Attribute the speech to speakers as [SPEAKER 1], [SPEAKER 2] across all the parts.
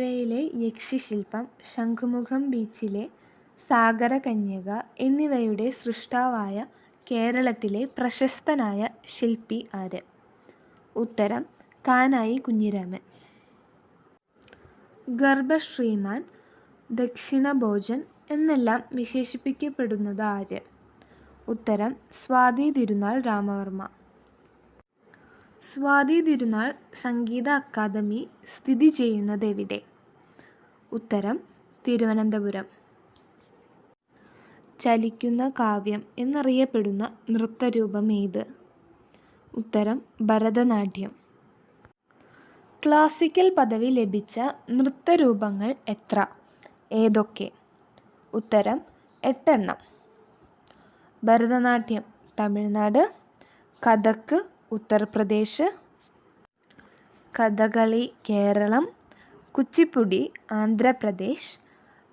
[SPEAKER 1] സാക്ഷിശില്പം ശംഖുമുഖം ബീച്ചിലെ സാഗരകന്യക എന്നിവയുടെ സൃഷ്ടാവായ കേരളത്തിലെ പ്രശസ്തനായ ശില്പി ആര്? ഉത്തരം കാനായി കുഞ്ഞിരാമൻ. ഗർഭശ്രീമാൻ ദക്ഷിണഭോജൻ എന്നെല്ലാം വിശേഷിപ്പിക്കപ്പെടുന്നത് ആര്? ഉത്തരം സ്വാതി തിരുനാൾ രാമവർമ്മ. സ്വാതി തിരുനാൾ സംഗീത അക്കാദമി സ്ഥിതി ചെയ്യുന്നത് എവിടെ? ഉത്തരം തിരുവനന്തപുരം. ചലിക്കുന്ന കാവ്യം എന്നറിയപ്പെടുന്ന നൃത്തരൂപം ഏത്? ഉത്തരം ഭരതനാട്യം. ക്ലാസിക്കൽ പദവി ലഭിച്ച നൃത്തരൂപങ്ങൾ എത്ര? ഏതൊക്കെ? ഉത്തരം എട്ടെണ്ണം. ഭരതനാട്യം തമിഴ്നാട്. കഥക്ക് ഉത്തർപ്രദേശ്. കഥകളി കേരളം. കുച്ചിപ്പുടി ആന്ധ്രാപ്രദേശ്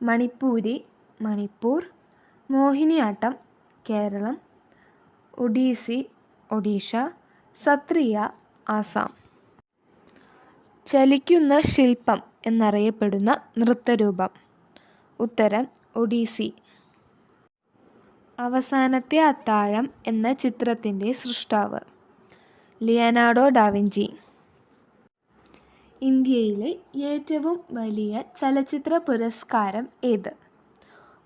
[SPEAKER 1] മണിപ്പൂരി മണിപ്പൂർ മോഹിനിയാട്ടം കേരളം ഒഡീസി ഒഡീഷ സത്രിയ ആസാം. ചലിക്കുന്ന ശില്പം എന്നറിയപ്പെടുന്ന നൃത്തരൂപം. ഉത്തരം ഒഡീസി. അവസാനത്തെ അത്താഴം എന്ന ചിത്രത്തിന്റെ സൃഷ്ടാവ്. Leonardo da Vinci. ഇന്ത്യയിലെ ഏറ്റവും വലിയ ചലച്ചിത്ര പുരസ്കാരം ഏത്?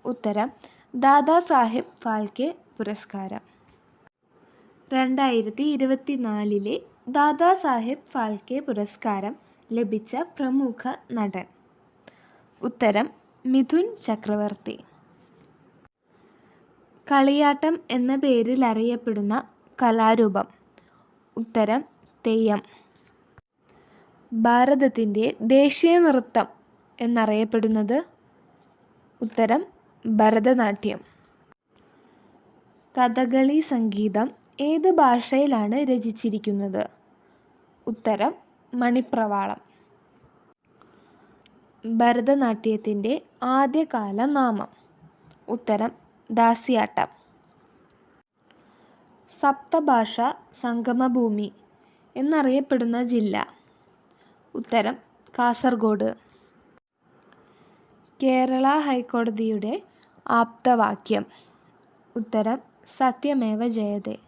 [SPEAKER 1] ഉത്തരം ദാദാസാഹിബ് ഫാൽക്കെ പുരസ്കാരം. രണ്ടായിരത്തി ഇരുപത്തിനാലിലെ ദാദാസാഹിബ് ദാദാ സാഹിബ് ഫാൽക്കെ പുരസ്കാരം ലഭിച്ച പ്രമുഖ നടൻ. ഉത്തരം മിഥുൻ ചക്രവർത്തി. കളിയാട്ടം എന്ന പേരിൽ അറിയപ്പെടുന്ന കലാരൂപം. ഉത്തരം തെയ്യം. ഭാരതത്തിന്റെ ദേശീയ നൃത്തം എന്നറിയപ്പെടുന്നത് ഉത്തരം ഭരതനാട്യം. കഥകളി സംഗീതം ഏത് ഭാഷയിലാണ് രചിച്ചിരിക്കുന്നത്? ഉത്തരം മണിപ്രവാളം. ഭരതനാട്യത്തിന്റെ ആദ്യകാല നാമം. ഉത്തരം ദാസിയാട്ടം. സപ്തഭാഷ സംഗമഭൂമി എന്നറിയപ്പെടുന്ന ജില്ല. ഉത്തരം കാസർഗോഡ്. കേരള ഹൈക്കോടതിയുടെ ആപ്തവാക്യം. ഉത്തരം സത്യമേവ ജയതേ.